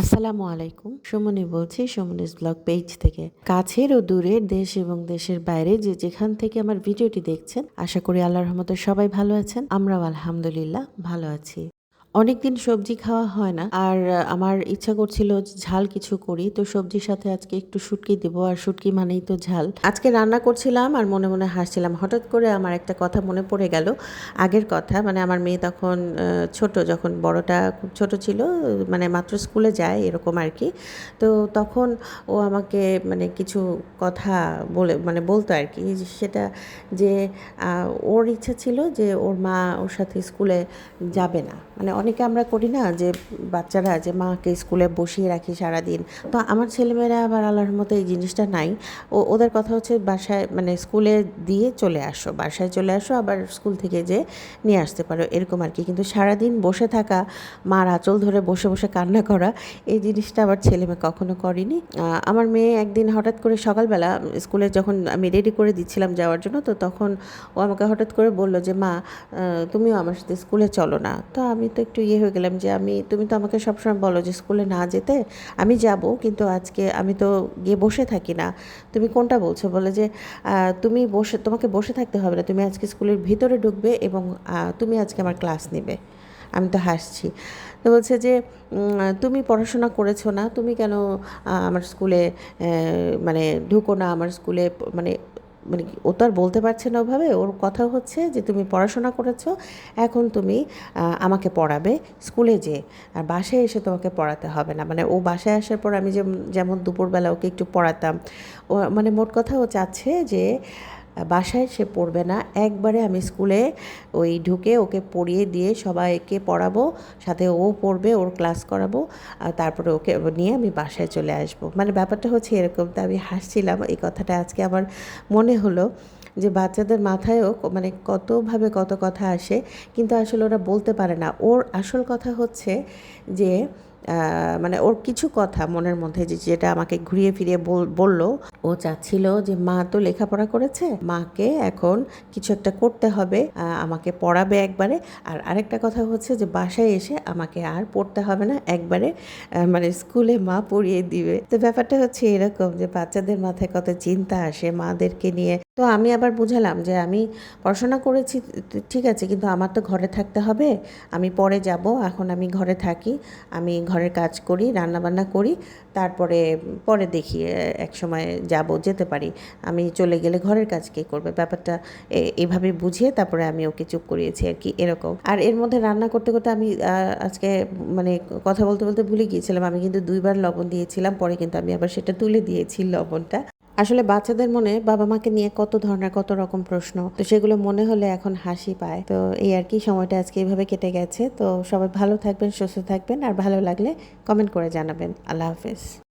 আসসালামু আলাইকুম। সুমনি বলছি সুমনিস ব্লগ পেজ থেকে। কাছের ও দূরের দেশ এবং দেশের বাইরে যে যেখান থেকে আমার ভিডিওটি দেখছেন, আশা করি আল্লাহর রহমতে সবাই ভালো আছেন। আমরাও আলহামদুলিল্লাহ ভালো আছি। অনেকদিন সবজি খাওয়া হয় না। আর আমার ইচ্ছা করছিল ঝাল কিছু করি। তো সবজির সাথে আজকে একটু শুটকি দেব। আর শুটকি মানেই তো ঝাল। আজকে রান্না করছিলাম আর মনে মনে হাসছিলাম। হঠাৎ করে আমার একটা কথা মনে পড়ে গেল। আগের কথা মানে আমার মেয়ে তখন ছোট, যখন বড়টা খুব ছোট ছিল মানে মাত্র স্কুলে যায় এরকম আর কি। তো তখন ও আমাকে মানে কিছু কথা বলে মানে বলতো আর কি সেটা যে ওর ইচ্ছা ছিল যে ওর মা ওর সাথে স্কুলে যাবে না। মানে অনেকে আমরা করি না যে বাচ্চারা যে মাকে স্কুলে বসিয়ে রাখি সারাদিন। তো আমার ছেলেমেয়েরা আবার আল্লাহর মতো এই জিনিসটা নাই। ও, ওদের কথা হচ্ছে বাসায় মানে স্কুলে দিয়ে চলে আসো, বাসায় চলে আসো, আবার স্কুল থেকে যে নিয়ে আসতে পারো, এরকম আর কি। কিন্তু সারাদিন বসে থাকা, মার আঁচল ধরে বসে বসে কান্না করা, এই জিনিসটা আবার ছেলে মেয়ে কখনো করেনি। আমার মেয়ে একদিন হঠাৎ করে সকালবেলা স্কুলে যখন আমি রেডি করে দিচ্ছিলাম যাওয়ার জন্য, তো তখন ও আমাকে হঠাৎ করে বলল যে, মা তুমিও আমার সাথে স্কুলে চলো না। তো আমি তো একটু ইয়ে হয়ে গেলাম যে আমি, তুমি তো আমাকে সবসময় বলো যে স্কুলে না যেতে, আমি যাব, কিন্তু আজকে আমি তো গিয়ে বসে থাকি না। তুমি কোনটা বলছো? বলে যে তুমি বসে, তোমাকে বসে থাকতে হবে না, তুমি আজকে স্কুলের ভিতরে ঢুকবে এবং তুমি আজকে আমার ক্লাস নেবে। আমি তো হাসছি। তো বলছে যে তুমি পড়াশোনা করেছ না, তুমি কেন আমার স্কুলে মানে ঢুকো না, আমার স্কুলে মানে মানে ও তো আর বলতে পারছে না ওভাবে। ওর কথা হচ্ছে যে, তুমি পড়াশোনা করেছ, এখন তুমি আমাকে পড়াবে স্কুলে যে আর বাসায় এসে তোমাকে পড়াতে হবে না। মানে ও বাসায় আসার পর আমি যে যেমন দুপুরবেলা ওকে একটু পড়াতাম। ও মানে মোট কথা ও চাচ্ছে যে বাসায় সে পড়বে না। একবারে আমি স্কুলে ওই ঢুকে ওকে পড়িয়ে দিয়ে সবাইকে পড়াবো, সাথে ও পড়বে, ওর ক্লাস করাবো, আর তারপরে ওকে নিয়ে আমি বাসায় চলে আসব। মানে ব্যাপারটা হচ্ছে এরকম, তা আমি হাসছিলাম, এই কথাটা আজকে আমার মনে হলো যে বাচ্চাদের মাথায়ও মানে কতভাবে কত কথা আসে, কিন্তু আসলে ওরা বলতে পারে না। ওর আসল কথা হচ্ছে যে মানে ওর কিছু কথা মনের মধ্যে যে, যেটা আমাকে ঘুরিয়ে ফিরিয়ে বল- বলল ও চাচ্ছিল যে, মা তো লেখাপড়া করেছে, মাকে এখন কিছু একটা করতে হবে আমাকে পড়াবে একবারে। আর আরেকটা কথা হচ্ছে যে, বাসায় এসে আমাকে আর পড়তে হবে না, একবারে মানে স্কুলে মা পড়িয়ে দিবে। তো ব্যাপারটা হচ্ছে এরকম যে, বাচ্চাদের মাথায় কত চিন্তা আসে মাদেরকে নিয়ে। তো আমি আবার বুঝালাম যে, আমি পড়াশোনা করেছি, ঠিক আছে, কিন্তু আমার তো ঘরে থাকতে হবে, আমি পরে যাব, এখন আমি ঘরে থাকি, আমি ঘরের কাজ করি, রান্নাবান্না করি, তারপরে, পরে দেখি এক সময় যাব, যেতে পারি। আমি চলে গেলে ঘরের কাজ কে করবে? ব্যাপারটা এভাবে বুঝিয়ে তারপরে আমি ওকে চুপ করিয়েছি আর কি, এরকম। আর এর মধ্যে রান্না করতে করতে আমি আজকে মানে কথা বলতে বলতে ভুলে গিয়েছিলাম। আমি কিন্তু দুইবার লবণ দিয়েছিলাম, পরে কিন্তু আমি আবার সেটা তুলে দিয়েছি লবণটা। আসলে বাচ্চাদের মনে বাবা মাকে নিয়ে কত ধরনের, কত রকম প্রশ্ন, তো সেগুলো মনে হলে এখন হাসি পায়। তো এই আর কি, সময়টা আজকে এইভাবে কেটে গেছে। তো সবাই ভালো থাকবেন, সুস্থ থাকবেন, আর ভালো লাগলে কমেন্ট করে জানাবেন। আল্লাহ হাফেজ।